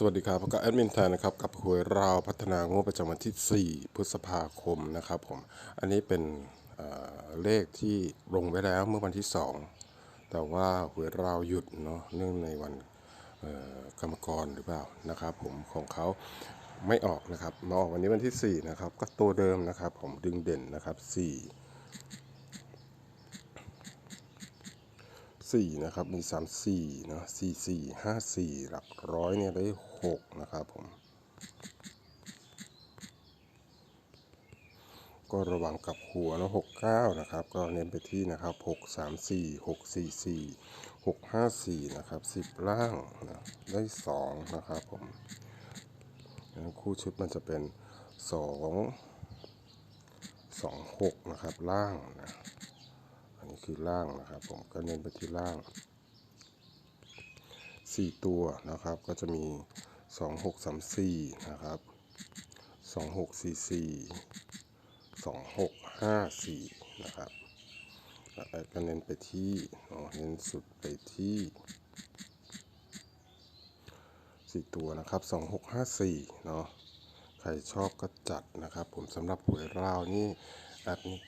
สวัสดีครับก็แอดมินแทนนะครับกับหวยราวพัฒนางวดประจำวันที่ 4 พฤษภาคมนะครับผมอันนี้เป็นเเลขที่ลงไว้แล้วเมื่อวันที่ 2 แต่ว่าหวยราวหยุดเนาะเนื่องในวันกรรมกรหรือเปล่านะครับผมของเขาไม่ออกนะครับมาออกวันนี้วันที่ 4 นะครับก็ตัวเดิมนะครับผมดึงเด่นนะครับ 4 สี่นะครับ มีสามสี่นะสี่สี่ห้าสี่หลักร้อยเนี่ยได้หกนะครับผม ก็ระวังกับหัวนะหกเก้านะครับ ก็เน้นไปที่นะครับหกสามสี่หกสี่สี่หกห้าสี่นะครับสิบล่างนะได้สองนะครับผมคู่ชุดมันจะเป็นสองสองหกนะครับล่างนะ คือล่างนะครับ ผมก็เน้นไปที่ล่าง 4 ตัวนะครับก็จะมี 2 6 3 4 นะครับ 2 6 4 4 2 6 5 4 นะครับก็เน้นไปที่เน้นสุดไปที่ 4 ตัวนะครับ 2 6 5 4 เนาะใครชอบก็จัดนะครับ ผมสำหรับหวยราวนี่แอปนี้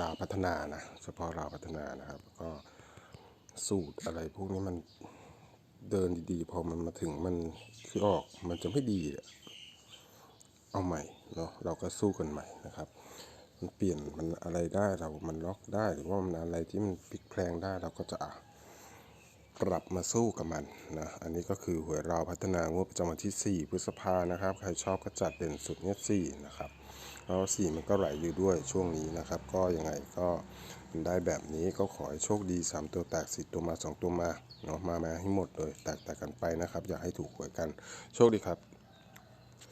ราวพัฒนานะเฉพาะราวพัฒนานะครับ ก็สูตรอะไรพวกนี้มันเดินดีๆ พอมันมาถึงมันคือออกมันจะไม่ดี เอาใหม่เนาะเราก็สู้กันใหม่นะครับ มันเปลี่ยนมันอะไรได้เรา มันล็อกได้หรือว่ามันอะไรที่มันพลิกแพลงได้เราก็จะอะกลับมาสู้กับมันนะ อันนี้ก็คือหวยราพัฒนางวดประจำวันที่ 4 พฤษภานะครับ ใครชอบก็จัดเด่นสุดเนี่ย4นะครับ แล้ว4มันก็ไหลอยู่ด้วยช่วงนี้นะครับ ก็ยังไงก็ได้แบบนี้ก็ขอให้โชคดี 3 ตัวแตกสิตัวมา 2 ตัวมาเนาะมามาให้หมดเลยแตกแตกกันไปนะครับ อยากให้ถูกหวยกันโชคดีครับ